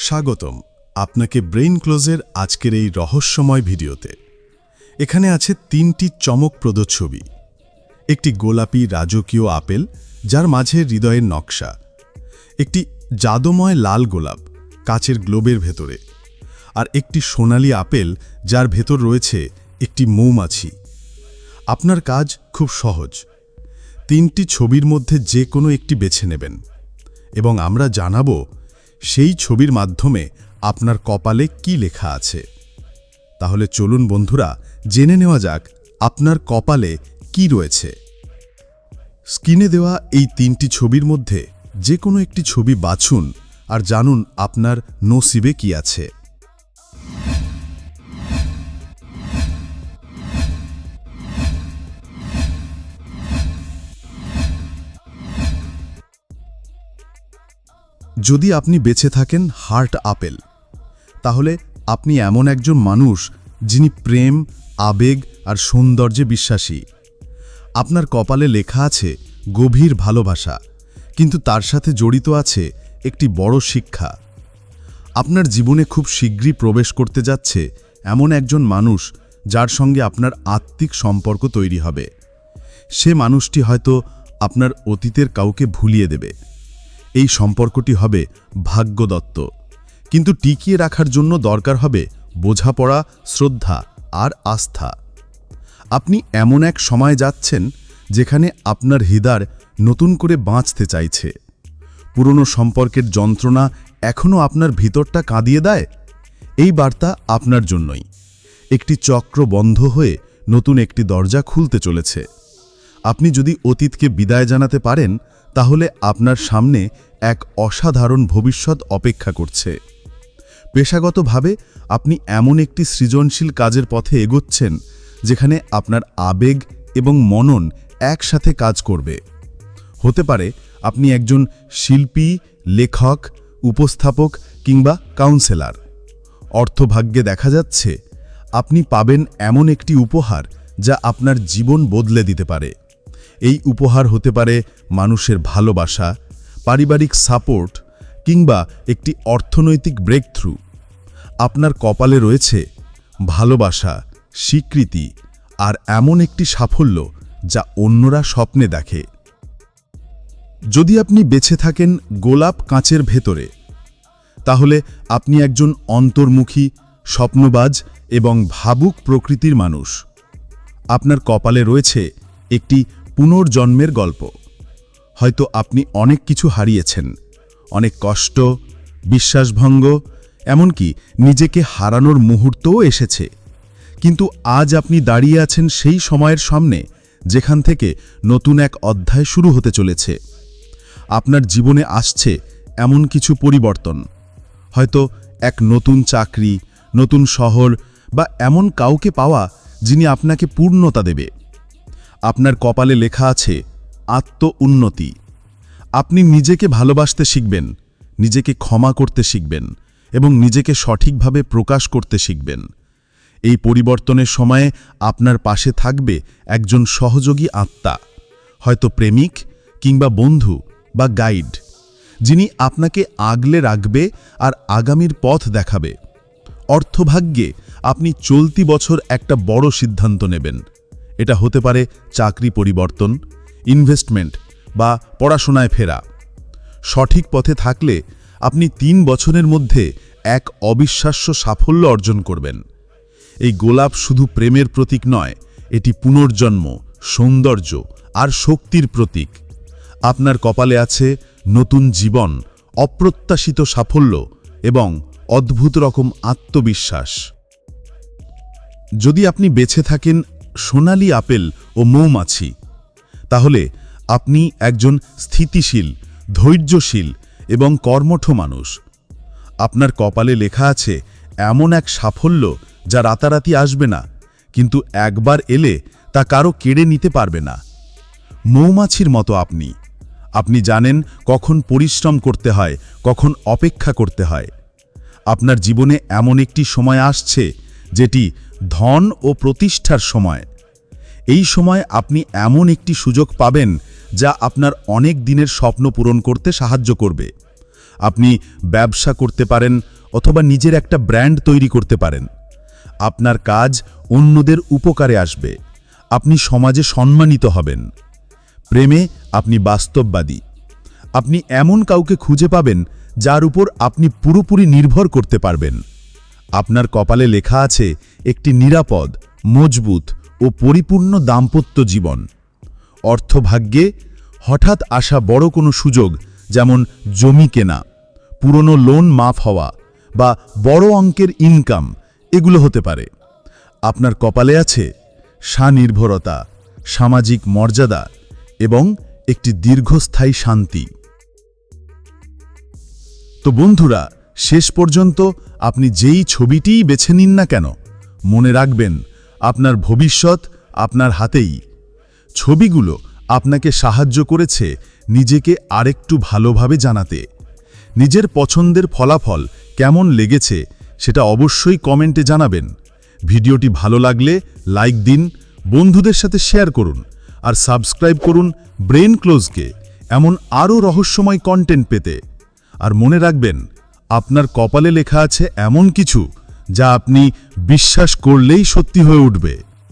স্বাগতম আপনাকে ব্রেইন ক্লোজের আজকের এই রহস্যময় ভিডিওতে। এখানে আছে তিনটি চমকপ্রদ ছবি। একটি গোলাপি রাজকীয় আপেল, যার মাঝে হৃদয়ের নকশা। একটি জাদুময় লাল গোলাপ, কাচের গ্লোবের ভেতরে। আর একটি সোনালি আপেল, যার ভেতর রয়েছে একটি মৌমাছি। আপনার কাজ খুব সহজ। তিনটি ছবির মধ্যে যে কোনো একটি বেছে নেবেন। এবং আমরা জানাব সেই ছবির মাধ্যমে আপনার কপালে কি লেখা আছে। তাহলে চলুন বন্ধুরা, জেনে নেওয়া যাক আপনার কপালে কি রয়েছে। স্ক্রিনে দেওয়া এই তিনটি ছবির মধ্যে যে কোনো একটি ছবি বাছুন আর জানুন আপনার নসিবে কি আছে। যদি আপনি বেঁচে থাকেন হার্ট আপেল তাহলে আপনি এমন একজন মানুষ যিনি প্রেম, আবেগ আর সৌন্দর্যে বিশ্বাসী। আপনার কপালে লেখা আছে, গভীর ভালোবাসা কিন্তু তার সাথে জড়িত আছে একটি বড় শিক্ষা। আপনার জীবনে খুব শীঘ্রই প্রবেশ করতে যাচ্ছে এমন একজন মানুষ যার সঙ্গে আপনার আত্মিক সম্পর্ক তৈরি হবে। সে মানুষটি হয়তো আপনার অতীতের কাউকে ভুলিয়ে দেবে। এই সম্পর্কটি হবে ভাগ্যদত্ত। কিন্তু টিকিয়ে রাখার জন্য দরকার হবে বোঝাপড়া, শ্রদ্ধা আর আস্থা। আপনি এমন এক সময় যাচ্ছেন যেখানে আপনার হৃদয় নতুন করে বাঁচতে চাইছে। পুরনো সম্পর্কের যন্ত্রণা এখনও আপনার ভিতরটা কাঁদিয়ে দেয়? এই বার্তা আপনার জন্যই। একটি চক্র বন্ধ হয়ে নতুন একটি দরজা খুলতে চলেছে। আপনি যদি অতীতকে বিদায় জানাতে পারেন তাহলে আপনার সামনে এক অসাধারণ ভবিষ্যৎ অপেক্ষা করছে। পেশাগতভাবে আপনি এমন একটি সৃজনশীল কাজের পথে এগোচ্ছেন, যেখানে আপনার আবেগ এবং মনন একসাথে কাজ করবে। হতে পারে আপনি একজন শিল্পী, লেখক, উপস্থাপক কিংবা কাউন্সেলর অর্থভাগ্যে দেখা যাচ্ছে, আপনি পাবেন এমন একটি উপহার যা আপনার জীবন বদলে দিতে পারে। এই উপহার হতে পারে মানুষের ভালোবাসা, পারিবারিক সাপোর্ট কিংবা একটি অর্থনৈতিক ব্রেকথ্রু আপনার কপালে রয়েছে ভালোবাসা, স্বীকৃতি আর এমন একটি সাফল্য যা অন্যরা স্বপ্নে দেখে। যদি আপনি বেছে থাকেন গোলাপ কাঁচের ভেতরে, তাহলে আপনি একজন অন্তর্মুখী, স্বপ্নবাজ এবং ভাবুক প্রকৃতির মানুষ। আপনার কপালে রয়েছে একটি পুনর্জন্মের গল্প। হয়তো আপনি অনেক কিছু হারিয়েছেন। অনেক কষ্ট, বিশ্বাসভঙ্গ, এমনকি নিজেকে হারানোর মুহূর্তও এসেছে। কিন্তু আজ আপনি দাঁড়িয়ে আছেন সেই সময়ের সামনে, যেখান থেকে নতুন এক অধ্যায় শুরু হতে চলেছে। আপনার জীবনে আসছে এমন কিছু পরিবর্তন। হয়তো এক নতুন চাকরি, নতুন শহর বা এমন কাউকে পাওয়া যিনি আপনাকে পূর্ণতা দেবে। আপনার কপালে লেখা আছে, আত্ম উন্নতি। আপনি নিজেকে ভালোবাসতে শিখবেন, নিজেকে ক্ষমা করতে শিখবেন, এবং নিজেকে সঠিকভাবে প্রকাশ করতে শিখবেন। এই পরিবর্তনের সময়ে আপনার পাশে থাকবে একজন সহযোগী আত্মা, হয়তো প্রেমিক কিংবা বন্ধু বা গাইড, যিনি আপনাকে আগলে রাখবে আর আগামীর পথ দেখাবে। অর্থভাগ্যে আপনি চলতি বছর একটা বড় সিদ্ধান্ত নেবেন। এটা হতে পারে চাকরি পরিবর্তন ইনভেস্টমেন্ট বা পড়াশোনায় ফেরা। সঠিক পথে থাকলে আপনি তিন বছরের মধ্যে এক অবিশ্বাস্য সাফল্য অর্জন করবেন। এই গোলাপ শুধু প্রেমের প্রতীক নয়, এটি পুনর্জন্ম, সৌন্দর্য আর শক্তির প্রতীক। আপনার কপালে আছে নতুন জীবন, অপ্রত্যাশিত সাফল্য এবং অদ্ভুত রকম আত্মবিশ্বাস। যদি আপনি বেছে থাকেন সোনালি আপেল ও মৌমাছি। তাহলে আপনি একজন স্থিতিশীল, ধৈর্যশীল এবং কর্মঠ মানুষ। আপনার কপালে লেখা আছে, এমন এক সাফল্য যা রাতারাতি আসবে না, কিন্তু একবার এলে তা কারও কেড়ে নিতে পারবে না। মৌমাছির মতো আপনি। আপনি জানেন কখন পরিশ্রম করতে হয়, কখন অপেক্ষা করতে হয়। আপনার জীবনে এমন একটি সময় আসছে যেটি ধন ও প্রতিষ্ঠার সময়। এই সময় আপনি এমন একটি সুযোগ পাবেন যা আপনার অনেক দিনের স্বপ্ন পূরণ করতে সাহায্য করবে। আপনি ব্যবসা করতে পারেন অথবা নিজের একটা ব্র্যান্ড তৈরি করতে পারেন। আপনার কাজ অন্যদের উপকারে আসবে। আপনি সমাজে সম্মানিত হবেন। প্রেমে আপনি বাস্তববাদী। আপনি এমন কাউকে খুঁজে পাবেন যার উপর আপনি পুরোপুরি নির্ভর করতে পারবেন। আপনার কপালে লেখা আছে, একটি নিরাপদ, মজবুত ও পরিপূর্ণ দাম্পত্য জীবন। অর্থভাগ্যে হঠাৎ আসা বড় কোনো সুযোগ যেমন জমি কেনা, পুরনো লোন মাফ হওয়া বা বড় অঙ্কের ইনকাম এগুলো হতে পারে। আপনার কপালে আছে স্বনির্ভরতা, সামাজিক মর্যাদা এবং একটি দীর্ঘস্থায়ী শান্তি। তো বন্ধুরা শেষ পর্যন্ত আপনি যেই ছবিটিই বেছে নিন না কেন, মনে রাখবেন আপনার ভবিষ্যৎ আপনার হাতেই। ছবিগুলো আপনাকে সাহায্য করেছে নিজেকে আরেকটু ভালোভাবে জানাতে। নিজের পছন্দের ফলাফল কেমন লেগেছে সেটা অবশ্যই কমেন্টে জানাবেন। ভিডিওটি ভালো লাগলে লাইক দিন, বন্ধুদের সাথে শেয়ার করুন আর সাবস্ক্রাইব করুন ব্রেন ক্লোজকে, এমন আরও রহস্যময় কন্টেন্ট পেতে। আর মনে রাখবেন আপনার কপালে লেখা আছে এমন কিছু যা আপনি বিশ্বাস করলেই সত্যি হয়ে উঠবে।